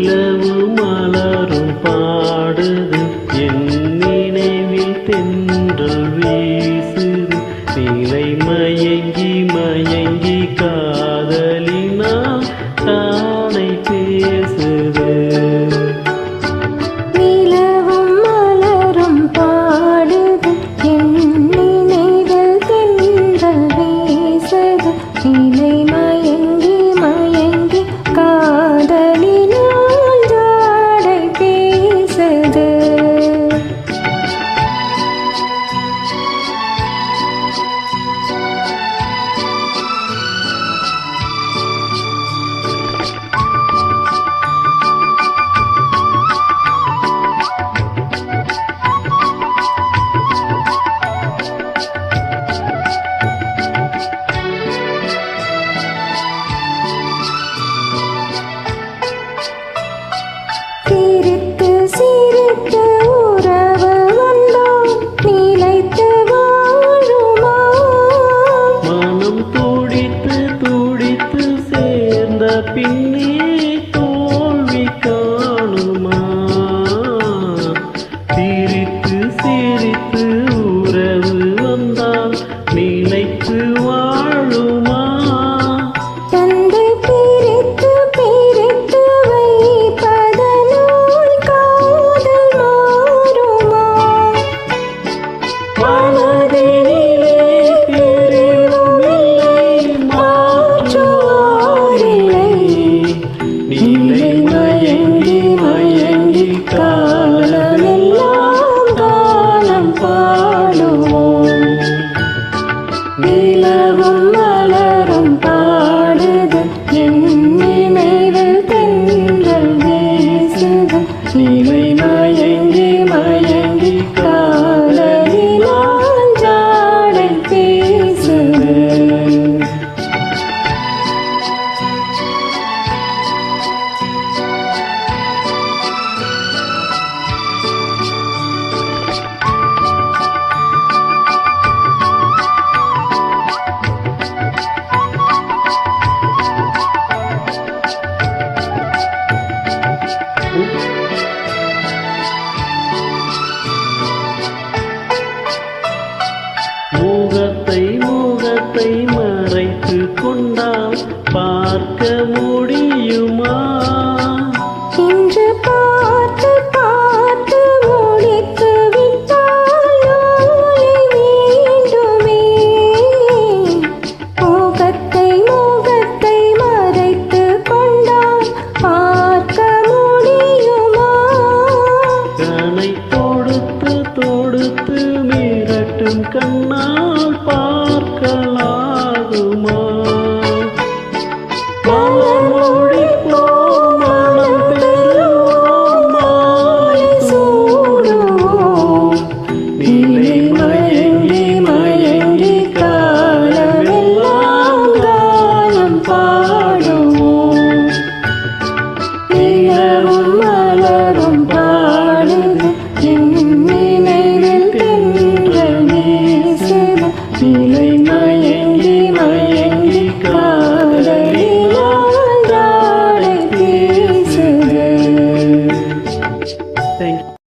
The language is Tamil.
நிலவு மலரும் பாடுது. என் நினைவில் தென்றல் வீசுது. நிலை மயங்கி மயங்கி கா 的兵力。போது முகத்தை முகத்தை மறைத்து கொண்டால் பார்க்க முடியுமா? என்று